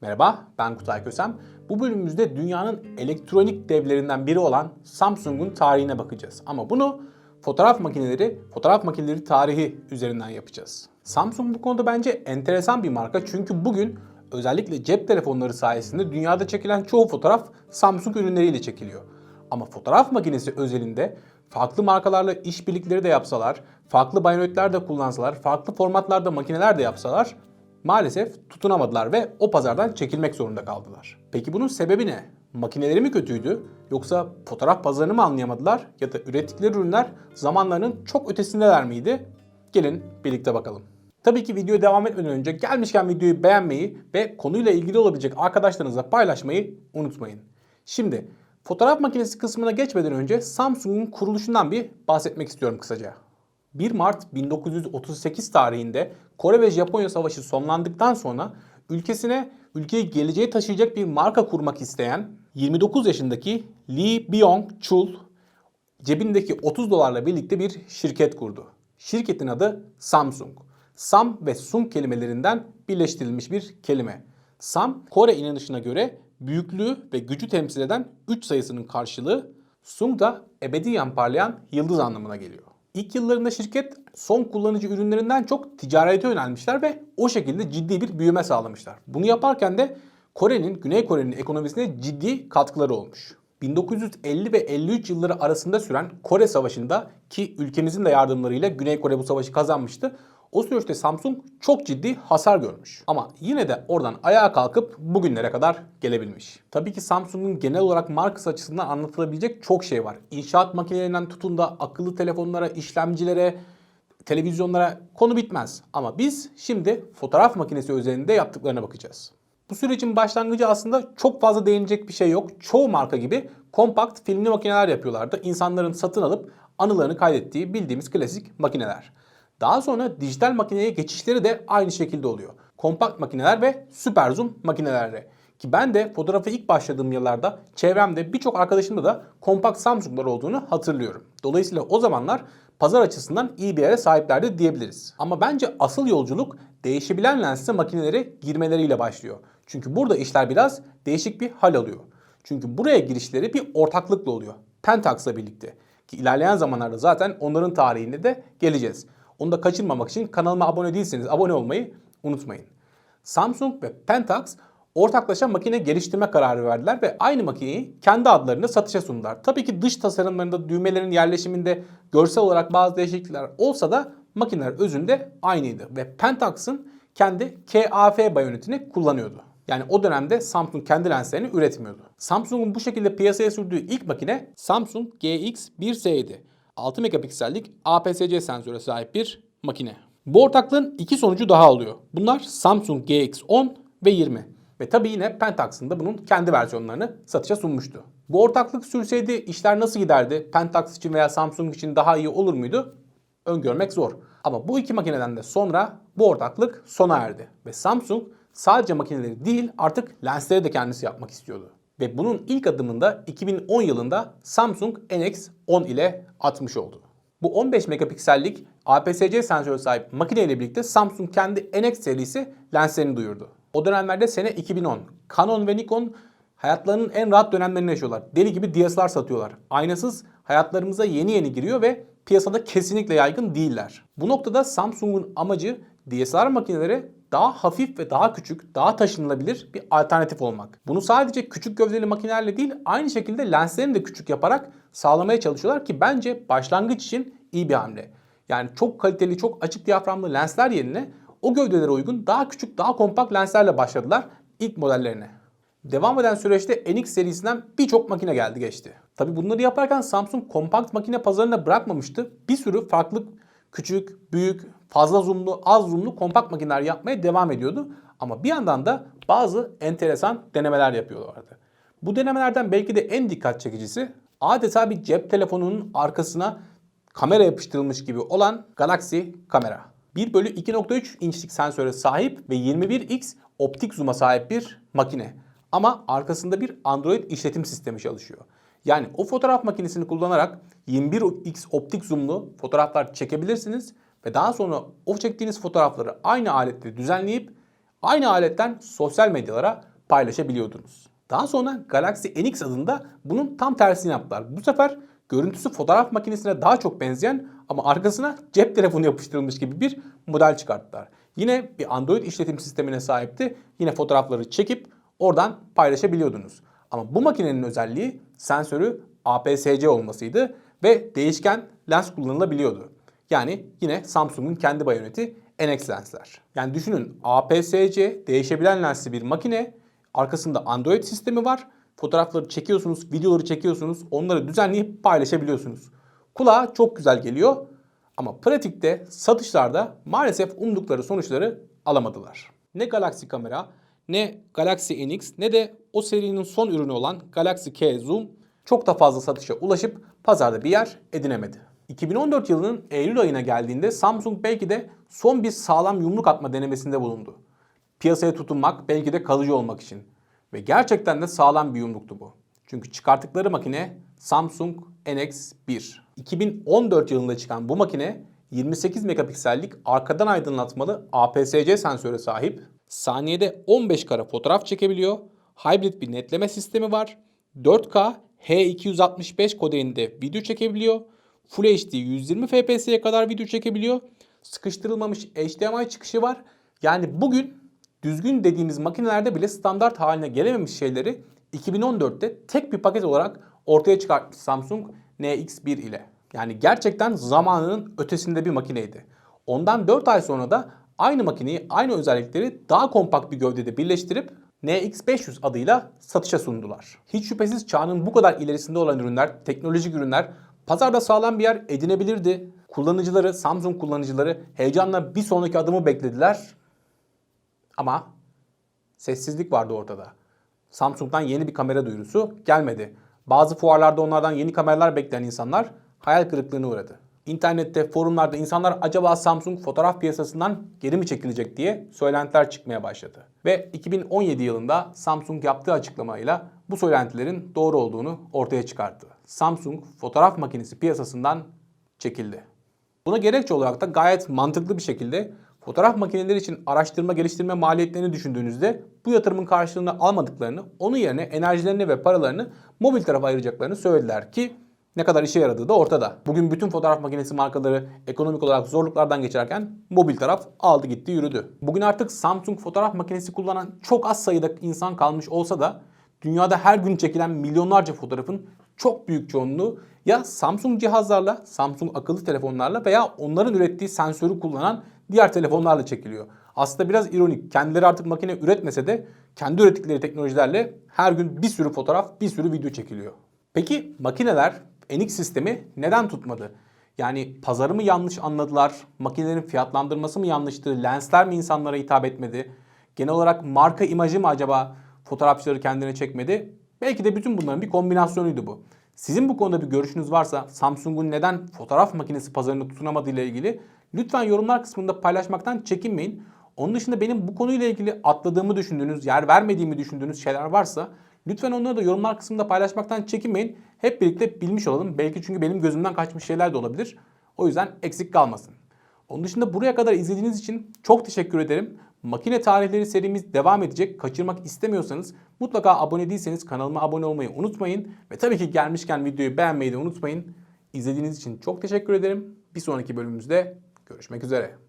Merhaba, ben Kutay Kösem. Bu bölümümüzde dünyanın elektronik devlerinden biri olan Samsung'un tarihine bakacağız. Ama bunu fotoğraf makineleri, fotoğraf makineleri tarihi üzerinden yapacağız. Samsung bu konuda bence enteresan bir marka çünkü bugün özellikle cep telefonları sayesinde dünyada çekilen çoğu fotoğraf Samsung ürünleriyle çekiliyor. Ama fotoğraf makinesi özelinde farklı markalarla işbirlikleri de yapsalar, farklı bayonetle de kullansalar, farklı formatlarda makineler de yapsalar maalesef tutunamadılar ve o pazardan çekilmek zorunda kaldılar. Peki bunun sebebi ne? Makineleri mi kötüydü yoksa fotoğraf pazarını mı anlayamadılar ya da ürettikleri ürünler zamanlarının çok ötesindeler miydi? Gelin birlikte bakalım. Tabii ki videoya devam etmeden önce gelmişken videoyu beğenmeyi ve konuyla ilgili olabilecek arkadaşlarınızla paylaşmayı unutmayın. Şimdi fotoğraf makinesi kısmına geçmeden önce Samsung'un kuruluşundan bir bahsetmek istiyorum kısaca. 1 Mart 1938 tarihinde Kore ve Japonya Savaşı sonlandıktan sonra ülkesine ülkeyi geleceğe taşıyacak bir marka kurmak isteyen 29 yaşındaki Lee Byung-chul cebindeki 30 dolarla birlikte bir şirket kurdu. Şirketin adı Samsung. Sam ve Sung kelimelerinden birleştirilmiş bir kelime. Sam, Kore inanışına göre büyüklüğü ve gücü temsil eden 3 sayısının karşılığı, Sung da ebediyen parlayan yıldız anlamına geliyor. İlk yıllarında şirket son kullanıcı ürünlerinden çok ticarete yönelmişler ve o şekilde ciddi bir büyüme sağlamışlar. Bunu yaparken de Kore'nin, Güney Kore'nin ekonomisine ciddi katkıları olmuş. 1950 ve 53 yılları arasında süren Kore Savaşı'nda ki ülkemizin de yardımlarıyla Güney Kore bu savaşı kazanmıştı. O süreçte Samsung çok ciddi hasar görmüş. Ama yine de oradan ayağa kalkıp bugünlere kadar gelebilmiş. Tabii ki Samsung'un genel olarak markası açısından anlatılabilecek çok şey var. İnşaat makinelerinden tutun da akıllı telefonlara, işlemcilere, televizyonlara konu bitmez. Ama biz şimdi fotoğraf makinesi özelinde yaptıklarına bakacağız. Bu sürecin başlangıcı aslında çok fazla değinecek bir şey yok. Çoğu marka gibi kompakt filmli makineler yapıyorlardı. İnsanların satın alıp anılarını kaydettiği bildiğimiz klasik makineler. Daha sonra dijital makineye geçişleri de aynı şekilde oluyor. Kompakt makineler ve süper zoom makinelerle. Ki ben de fotoğrafa ilk başladığım yıllarda çevremde birçok arkadaşımda da kompakt Samsung'lar olduğunu hatırlıyorum. Dolayısıyla o zamanlar pazar açısından iyi bir yere sahiplerdi diyebiliriz. Ama bence asıl yolculuk değişebilen lensli makinelere girmeleriyle başlıyor. Çünkü burada işler biraz değişik bir hal alıyor. Çünkü buraya girişleri bir ortaklıkla oluyor. Pentax'la birlikte. Ki ilerleyen zamanlarda zaten onların tarihine de geleceğiz. Onu da kaçırmamak için kanalıma abone değilseniz abone olmayı unutmayın. Samsung ve Pentax ortaklaşa makine geliştirme kararı verdiler ve aynı makineyi kendi adlarında satışa sundular. Tabii ki dış tasarımlarında, düğmelerin yerleşiminde görsel olarak bazı değişiklikler olsa da makineler özünde aynıydı ve Pentax'ın kendi KAF bayonetini kullanıyordu. Yani o dönemde Samsung kendi lenslerini üretmiyordu. Samsung'un bu şekilde piyasaya sürdüğü ilk makine Samsung GX1S idi. 6 megapiksellik APS-C sensöre sahip bir makine. Bu ortaklığın iki sonucu daha oluyor. Bunlar Samsung GX10 ve 20. Ve tabii yine Pentax'ın da bunun kendi versiyonlarını satışa sunmuştu. Bu ortaklık sürseydi işler nasıl giderdi? Pentax için veya Samsung için daha iyi olur muydu? Öngörmek zor. Ama bu iki makineden de sonra bu ortaklık sona erdi. Ve Samsung sadece makineleri değil artık lensleri de kendisi yapmak istiyordu. Ve bunun ilk adımını da 2010 yılında Samsung NX10 ile atmış oldu. Bu 15 megapiksellik APS-C sensörü sahip makine ile birlikte Samsung kendi NX serisi lenslerini duyurdu. O dönemlerde sene 2010. Canon ve Nikon hayatlarının en rahat dönemlerini yaşıyorlar. Deli gibi DSLR satıyorlar. Aynasız hayatlarımıza yeni yeni giriyor ve piyasada kesinlikle yaygın değiller. Bu noktada Samsung'un amacı DSLR makinelere daha hafif ve daha küçük, daha taşınılabilir bir alternatif olmak. Bunu sadece küçük gövdeli makinelerle değil, aynı şekilde lenslerini de küçük yaparak sağlamaya çalışıyorlar ki bence başlangıç için iyi bir hamle. Yani çok kaliteli, çok açık diyaframlı lensler yerine o gövdelere uygun daha küçük, daha kompakt lenslerle başladılar ilk modellerine. Devam eden süreçte NX serisinden birçok makine geldi geçti. Tabi bunları yaparken Samsung kompakt makine pazarına bırakmamıştı. Bir sürü farklı küçük, büyük, fazla zoomlu, az zoomlu kompakt makineler yapmaya devam ediyordu. Ama bir yandan da bazı enteresan denemeler yapıyorlardı. Bu denemelerden belki de en dikkat çekicisi adeta bir cep telefonunun arkasına kamera yapıştırılmış gibi olan Galaxy kamera. 1 bölü 2.3 inçlik sensöre sahip ve 21x optik zoom'a sahip bir makine. Ama arkasında bir Android işletim sistemi çalışıyor. Yani o fotoğraf makinesini kullanarak 21x optik zoomlu fotoğraflar çekebilirsiniz ve daha sonra o çektiğiniz fotoğrafları aynı aletle düzenleyip aynı aletten sosyal medyalara paylaşabiliyordunuz. Daha sonra Galaxy NX adında bunun tam tersini yaptılar. Bu sefer görüntüsü fotoğraf makinesine daha çok benzeyen ama arkasına cep telefonu yapıştırılmış gibi bir model çıkarttılar. Yine bir Android işletim sistemine sahipti. Yine fotoğrafları çekip oradan paylaşabiliyordunuz. Ama bu makinenin özelliği sensörü APS-C olmasıydı ve değişken lens kullanılabiliyordu. Yani yine Samsung'un kendi bayoneti NX lensler. Yani düşünün APS-C değişebilen lensli bir makine, arkasında Android sistemi var. Fotoğrafları çekiyorsunuz, videoları çekiyorsunuz, onları düzenleyip paylaşabiliyorsunuz. Kulağa çok güzel geliyor ama pratikte satışlarda maalesef umdukları sonuçları alamadılar. Ne Galaxy kamera, ne Galaxy NX ne de o serinin son ürünü olan Galaxy K Zoom çok da fazla satışa ulaşıp pazarda bir yer edinemedi. 2014 yılının Eylül ayına geldiğinde Samsung belki de son bir sağlam yumruk atma denemesinde bulundu. Piyasaya tutunmak belki de kalıcı olmak için. Ve gerçekten de sağlam bir yumruktu bu. Çünkü çıkarttıkları makine Samsung NX1. 2014 yılında çıkan bu makine 28 megapiksellik arkadan aydınlatmalı APS-C sensöre sahip. Saniyede 15 kare fotoğraf çekebiliyor. Hybrid bir netleme sistemi var. 4K H265 kodeyinde video çekebiliyor. Full HD 120 FPS'ye kadar video çekebiliyor. Sıkıştırılmamış HDMI çıkışı var. Yani bugün düzgün dediğimiz makinelerde bile standart haline gelememiş şeyleri 2014'te tek bir paket olarak ortaya çıkartmış Samsung NX1 ile. Yani gerçekten zamanının ötesinde bir makineydi. Ondan 4 ay sonra da aynı makineyi aynı özellikleri daha kompakt bir gövdede birleştirip NX500 adıyla satışa sundular. Hiç şüphesiz çağının bu kadar ilerisinde olan ürünler, teknolojik ürünler pazarda sağlam bir yer edinebilirdi. Kullanıcıları, Samsung kullanıcıları heyecanla bir sonraki adımı beklediler. Ama sessizlik vardı ortada. Samsung'dan yeni bir kamera duyurusu gelmedi. Bazı fuarlarda onlardan yeni kameralar bekleyen insanlar hayal kırıklığına uğradı. İnternette, forumlarda insanlar acaba Samsung fotoğraf piyasasından geri mi çekilecek diye söylentiler çıkmaya başladı. Ve 2017 yılında Samsung yaptığı açıklamayla bu söylentilerin doğru olduğunu ortaya çıkarttı. Samsung fotoğraf makinesi piyasasından çekildi. Buna gerekçe olarak da gayet mantıklı bir şekilde fotoğraf makineleri için araştırma geliştirme maliyetlerini düşündüğünüzde bu yatırımın karşılığını almadıklarını, onun yerine enerjilerini ve paralarını mobil tarafa ayıracaklarını söylediler ki ne kadar işe yaradığı da ortada. Bugün bütün fotoğraf makinesi markaları ekonomik olarak zorluklardan geçerken mobil taraf aldı gitti yürüdü. Bugün artık Samsung fotoğraf makinesi kullanan çok az sayıda insan kalmış olsa da dünyada her gün çekilen milyonlarca fotoğrafın çok büyük çoğunluğu ya Samsung cihazlarla, Samsung akıllı telefonlarla veya onların ürettiği sensörü kullanan diğer telefonlarla çekiliyor. Aslında biraz ironik. Kendileri artık makine üretmese de kendi ürettikleri teknolojilerle her gün bir sürü fotoğraf, bir sürü video çekiliyor. Peki makineler NX sistemi neden tutmadı? Yani pazarı mı yanlış anladılar? Makinelerin fiyatlandırması mı yanlıştı? Lensler mi insanlara hitap etmedi? Genel olarak marka imajı mı acaba fotoğrafçıları kendine çekmedi? Belki de bütün bunların bir kombinasyonuydu bu. Sizin bu konuda bir görüşünüz varsa Samsung'un neden fotoğraf makinesi pazarını tutunamadığı ile ilgili lütfen yorumlar kısmında paylaşmaktan çekinmeyin. Onun dışında benim bu konuyla ilgili atladığımı düşündüğünüz, yer vermediğimi düşündüğünüz şeyler varsa lütfen onları da yorumlar kısmında paylaşmaktan çekinmeyin. Hep birlikte bilmiş olalım. Belki çünkü benim gözümden kaçmış şeyler de olabilir. O yüzden eksik kalmasın. Onun dışında buraya kadar izlediğiniz için çok teşekkür ederim. Makine tarihleri serimiz devam edecek. Kaçırmak istemiyorsanız mutlaka abone değilseniz kanalıma abone olmayı unutmayın. Ve tabii ki gelmişken videoyu beğenmeyi de unutmayın. İzlediğiniz için çok teşekkür ederim. Bir sonraki bölümümüzde görüşmek üzere.